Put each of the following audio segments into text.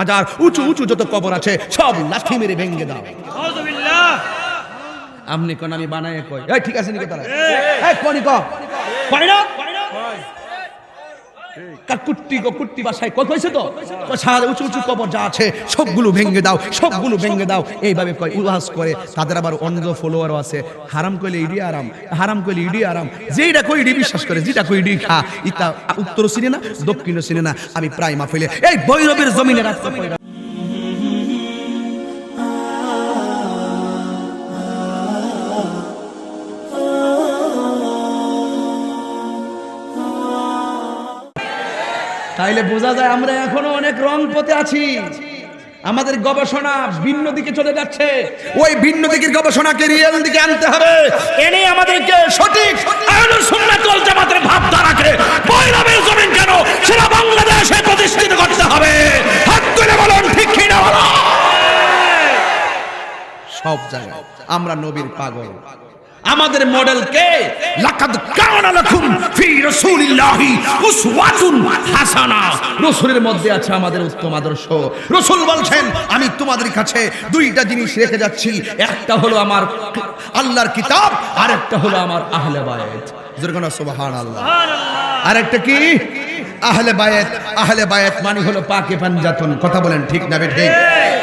মাজার উঁচু উঁচু যত কবর আছে সব লাঠি মেরে ভেঙে দাও। আমনি কোন আমি বানায় কই? ঠিক আছে নাকি তারা এই কোনি ক না? কুট্টি গো, কুট্টি বাসায়? কত হয়েছে তো? সারা, উঁচু উঁচু কবর যা আছে, সবগুলো ভেঙে দাও, সবগুলো ভেঙে দাও। এইভাবে কয় উল্লাস করে, তাদের আবার অন্য ফলোয়ারও আছে। হারাম কইলে ইডি আরাম হারাম কইলে ইডি আরাম যেইটা কই ইডি বিশ্বাস করে যেটা কই ইডি খা। ইতা উত্তর না, দক্ষিণও চিনে না। আমি প্রায় মাফিলে এই বৈরবের জমিনে রাখতে তাইলে বোঝা যায় আমরা এখনও অনেক রং পথে আছি। আমাদের গবেষণা ভিন্ন দিকে চলে যাচ্ছে। ওই ভিন্ন দিকের গবেষণাকে রিয়েল দিকে আনতে হবে। এনে আমাদেরকে সঠিক আহলুস সুন্নাত ওয়াল জামাতের ভাবধারাকে বৈরবের জমিন কেন সেটা বাংলাদেশে প্রতিষ্ঠিত করতে হবে? হাত তুলে বলুন, ঠিক কি না সব জায়গায়। আমরা নবীর পাগল। আমাদের মডেল কে? লাকাদ কানা লাকুম ফি রাসূলিল্লাহি উসওয়াতুন হাসানা। রাসূলের মধ্যে আছে আমাদের উত্তম আদর্শ। রাসূল বলছেন আমি তোমাদের কাছে দুইটা জিনিস রেখে যাচ্ছি। একটা হলো আমার আল্লাহর কিতাব আর একটা হলো আমার আহলে বায়াত সুবহানাল্লাহ। আর একটা কি? আহলে বায়াত আহলে বায়াত মানে হলো পাকে পাঞ্জাতন। কথা বলেন ঠিক না ঠিক?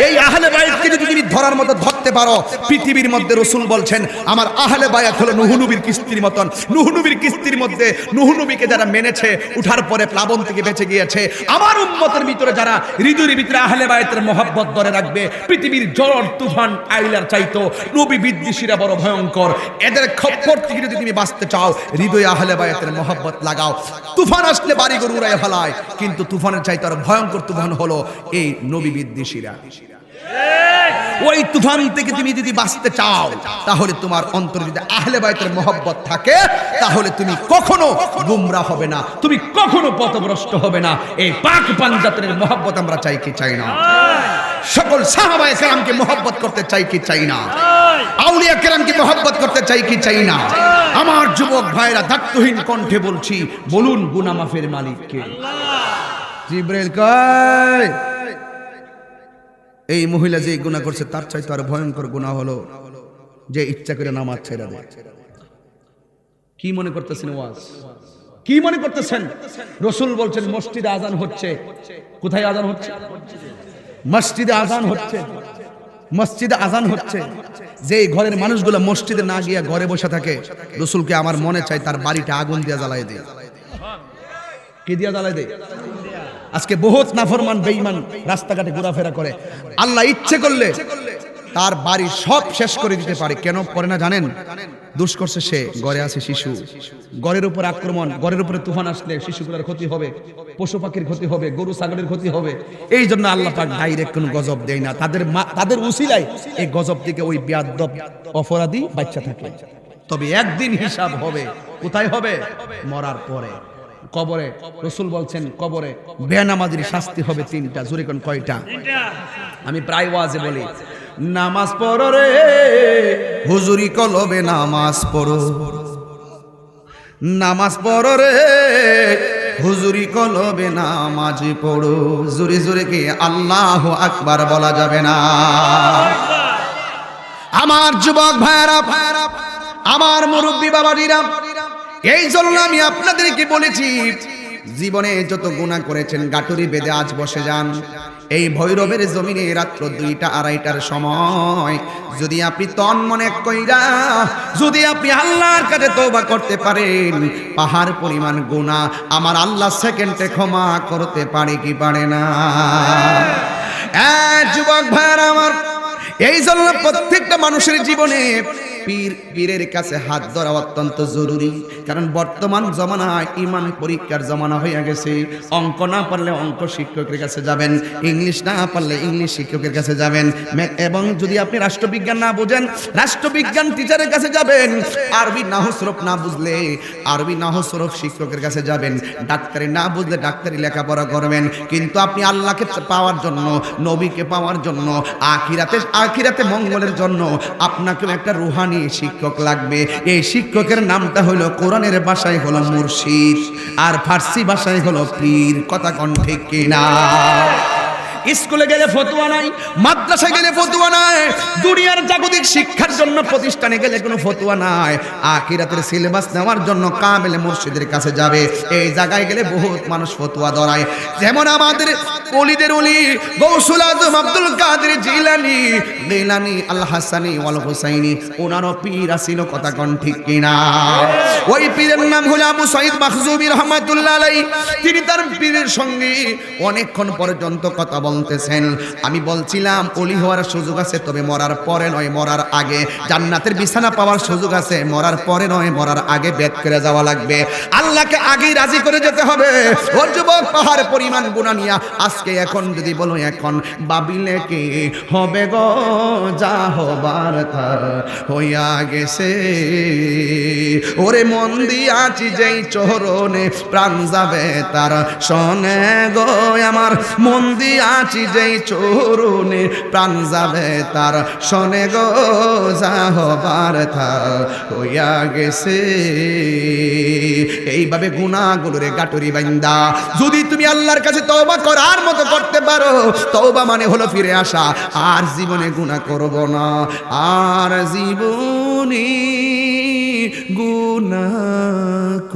এই আহলে বায়াতকে যদি তুমি ধরার মতো ধরতে পারো, পৃথিবীর মধ্যে রসুল বলছেন, আমার আহলে বায়াত হলো নুহুনবীর কিস্তির মতন। নুহুনবীর কিস্তির মধ্যে নুহুনবীকে যারা মেনেছে, উঠার পরে প্লাবন থেকে বেঁচে গিয়েছে। আমার উম্মতের ভিতরে যারা হৃদয়ের ভিতরে আহলে বায়াতের মহব্বত ধরে রাখবে, পৃথিবীর জ্বর, তুফান, আইলার চাইতো, নবী বিদ্বেষীরা বড় ভয়ঙ্কর। এদের খপ্পর থেকে যদি তুমি বাঁচতে চাও, হৃদয়ে আহলে বায়াতের মহব্বত লাগাও। তুফান আসলে বাড়ি গরু উড়ায় ফেলায়, কিন্তু তুফানের চাইতে আরও ভয়ঙ্কর তুফান হলো এই নবী বিদ্বেষীরা। ওই তুফান থেকে তুমি যদি বাঁচতে চাও, তাহলে তোমার অন্তরে যদি আহলে বায়তের মহব্বত থাকে, তাহলে তুমি কখনো গুমরা হবে না, তুমি কখনো পথভ্রষ্ট হবে না। এই পাক পাঞ্জাতের মহব্বত আমরা চাই কি চাই না? সকল সাহাবায়ে কেরামকে মহব্বত করতে চাই কি চাই না? আউলিয়া কেরামকে মহব্বত করতে চাই কি চাই না? আমার যুবক ভাইরা, দায়িত্বহীন কণ্ঠে বলছি, বলুন গুনামাফের মালিককে। জিব্রাইল কয় এই মহিলা যে গুণা করছে, তার চাইতে আর ভয়ঙ্কর গুণা হলো যে ইচ্ছা করে নামাজ ছেড়ে দেয়। কি মনে করতেছেন ওয়াজ? কি মনে করতেছেন? রসুল বলছেন, মসজিদে আজান হচ্ছে। কোথায় আজান হচ্ছে? মসজিদে আজান হচ্ছে। মসজিদে আজান হচ্ছে। যে ঘরের মানুষগুলো মসজিদে না গিয়ে ঘরে বসে থাকে, রসুলকে আমার মনে চাই তার বাড়িটা আগুন দিয়ে জ্বালাই দেয় কি দিয়া জ্বালাই দেয় আজকে বহুত নাফরমান, বেঈমান রাস্তাঘাটে ঘোরাফেরা করে। আল্লাহ ইচ্ছে করলে তার বাড়ি সব শেষ করে দিতে পারে। কেন করে না জানেন? দুষ করছে সে, ঘরে আছে শিশু। ঘরের উপর আক্রমণ, ঘরের উপরে তুফান আসলে শিশুগুলোর ক্ষতি হবে, পশু পাখির ক্ষতি হবে, গরু, ছাগলের ক্ষতি হবে। এই জন্য আল্লাহ পাক ডাইরেক্ট কোনো গজব দেয় না। তাদের তাদের উসিলায় এই গজব থেকে ওই বিয়াদ্দব অপরাধী বাচ্চা থাকে। তবে একদিন হিসাব হবে, কোথায় হবে? মরার পরে। কবরে, রসুল বলছেন, কবরে বেনামাজির শাস্তি হবে তিনটা, জোরে কোন কয়টা? আমি প্রায় ওয়াজে বলি, নামাজ পড়ো রে, হুজুরি কলবে নামাজ পড়ো। নামাজ পড়ো রে, হুজুরি কলবে নামাজ পড়ো। জোরে জোরে কে আল্লাহ আকবার বলা যাবে না? আমার যুবক ভাইরা ভাইরা আমার মুরব্বী বাবাজিরা এই জন্য আমি আপনাদেরকে বলেছি, জীবনে যত গুণা করেছেন, গাটুরি বেদে আজ বসে যান। এই ভৈরবের জমিনে রাত্র দুইটা আড়াইটার সময়, যদি আপনি তন মনে কইরা, যদি আপনি আল্লাহর কাছে তওবা করতে পারেন, পাহাড় পরিমাণ গুণা আমার আল্লাহ সেকেন্ডে ক্ষমা করতে পারে কি পারে না? যুবক ভাইয়ার আমার এই জন্য প্রত্যেকটা মানুষের জীবনে পীর, পীরের কাছে হাত ধরা অত্যন্ত জরুরি। কারণ বর্তমান জমানায় ইমান পরীক্ষার জমানা হয়ে গেছে। অঙ্ক না পারলে অঙ্ক শিক্ষকের কাছে যাবেন, ইংলিশ না পারলে ইংলিশ শিক্ষকের কাছে যাবেন। এবং যদি আপনি রাষ্ট্রবিজ্ঞান না বোঝেন, রাষ্ট্রবিজ্ঞান টিচারের কাছে যাবেন। আরবি নাহসরফ না বুঝলে, আরবি নাহসরফ শিক্ষকের কাছে যাবেন। ডাক্তারি না বুঝলে ডাক্তারি লেখাপড়া করবেন। কিন্তু আপনি আল্লাহকে পাওয়ার জন্য, নবীকে পাওয়ার জন্য, আখিরাতে আখিরাতে মঙ্গলের জন্য আপনাকেও একটা রুহানি শিক্ষক লাগবে। এই শিক্ষকের নামটা হলো কোরআনের ভাষায় হলো মুর্শিদ, আর ফার্সি ভাষায় হলো পীর। কথা কণ্ঠে কিনা? স্কুলে গেলে ফতুয়া নাই, মাদ্রাসায় গেলে ফতুয়া নাই, দুনিয়ার জাগতিক শিক্ষার জন্য প্রতিষ্ঠানে গেলে কোনো ফতুয়া নাই। আখিরাতের সিলেবাস নেওয়ার জন্য কামেলে মুর্শিদের কাছে যাবে। এই জায়গায় গেলে বহুত মানুষ ফতুয়া ধরায়। যেমন আমাদের অলিদের অলি, গৌসুল আজম, আব্দুল কাদের জিলানি গিলানি আল হাসানি, ওয়াল হুসাইনি, ওনারও পীর আসিল কথা কোন ঠিক কিনা। ওই পীরের নাম হলো আবু সাইদ মাখজুমি রহমাতুল্লাহ আলাই তিনি তার পীরের সঙ্গে অনেকক্ষণ পর্যন্ত কথা বলতেছেন, আমি বলছিলাম অলি হওয়ার সুযোগ আছে, তবে মরার পরে নয়, মরার আগে। জান্নাতের বিছানা পাওয়ার সুযোগ আছে, মরার পরে নয়, মরার আগে বেদ করে যাওয়া লাগবে। আল্লাহকে আগেই রাজি করে যেতে হবে। ও যুবক পাহাড় পরিমাণ গুণা নিয়া, আজকে এখন যদি বলো, এখন বাবিলে কি হবে গো? যা হবার তার হইয়া গেছে। ওরে মন দিয়াছি যেই চরণে প্রাণ যাবে তার শোনে গো। আমার মন দিয়াছি যেই চরণে প্রাণ যাবে তার শোনে গো হবার হইয়া গেছে। এইভাবে গুণাগুলোরে গাটুরি বাইন্দা। যদি তুমি আল্লাহর কাছে তওবা করার মতো করতে পারো, তওবা মানে হলো ফিরে আসা। আর জীবনে গুনাহ করব না। আর জীবনে গুনাহ